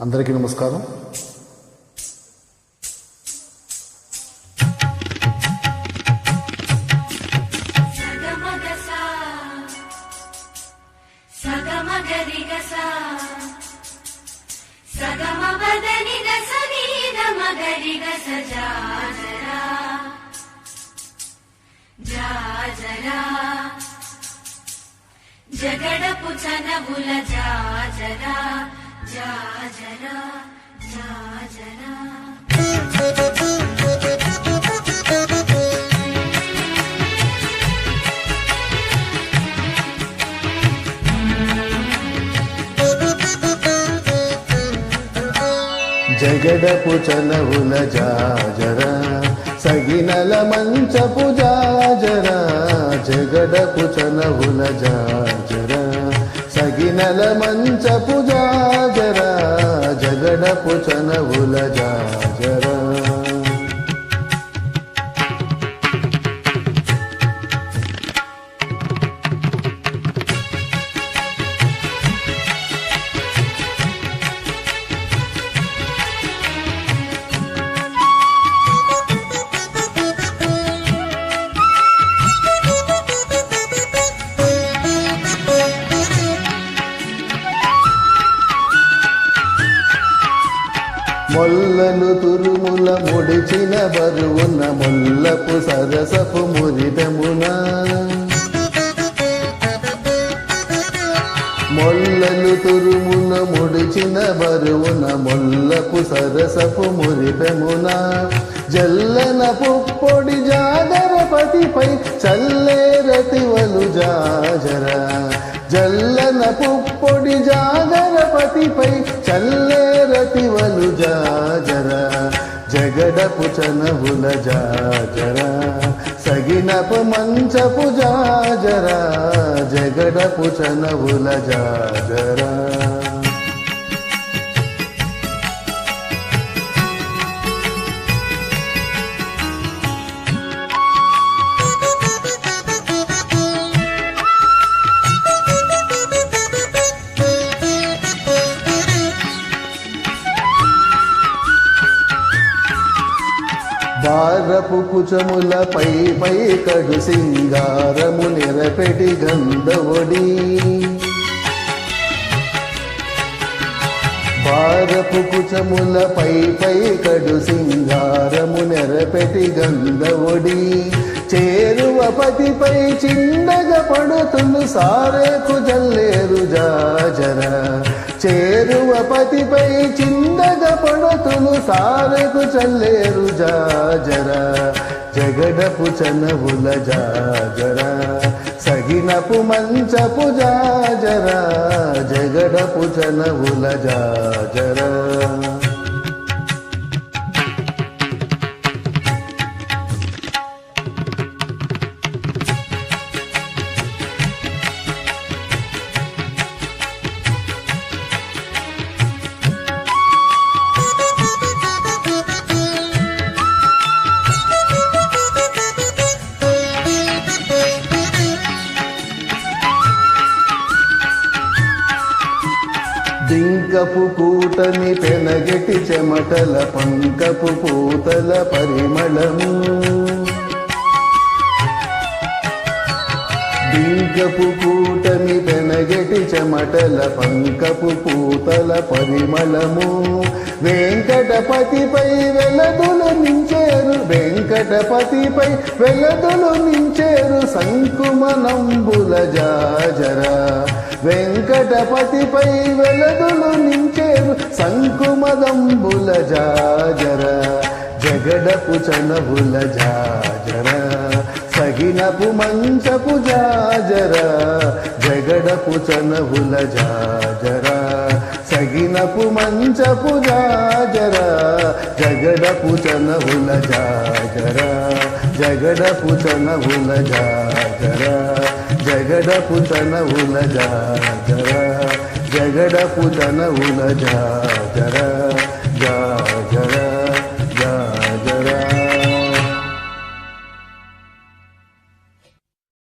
అందరికీ నమస్కారం. జగడపు చనవుల జాజరా జగడపు చలవుల జాజర సగినల మంచపు జాజర జగడపు చలవుల జాజర సగినల మంచపు జా జగడపు చనవుల మొల్లను తురుముల ముడిచిన బరువున మొల్లపు సరసపు మురితమున. మొల్లలు తురుమున ముడిచిన బరువున మొల్లపు సరసపు మురిపెమున జల్లన పుప్పొడి జాగరపతిపై చల్లేరతివలు జాజర. జల్లన పుప్పొడి జాగరపతిపై చల్ల జగడపు జాజరా సగినపు మంచపు జాజరా జగడపు చనవుల జాజరా. భారపు కుచముల పై పై కడు సింగారము నిరపెటి గంధవడి భారపు కుచముల పై పై కడు సింగారము నెరపెటి గంధవడి చేరువ పతిపై చిన్నగ పడుతులు సారేకు జల్లేరు జాజర. చేరువ పతిపై చిన్నగ పడుతులు సారెకు చల్లేరు జాజరా. జగడపు చనవుల జాజరా సగినపు మంచపు జాజరా జగడపు చనవుల జాజరా. దింకపు కూటమి పెనగటి చెమటల పంకపు పూతల పరిమళము దింకపు కూటమి పెనగటి చెమటల పంకపు పూతల పరిమళము. వెంకటపతిపై వెలదులు నించేరు వెంకటపతిపై వెలదులు నించేరు సంకుమనంబుల జాజరా. వెంకటపతిపై వెలదులు నించేరు సంకుమదంబుల జాజర జగడపు చనబుల జాజర సగినపు మంచపు జాజర జగడపు చనబుల జాజర సగినపు మంచపు జాజర జగడపు చనబుల జాజర జగడపు చనబుల జాజర. జగడపు చనవుల జాజర జగడపు చనవుల జాజర జాజర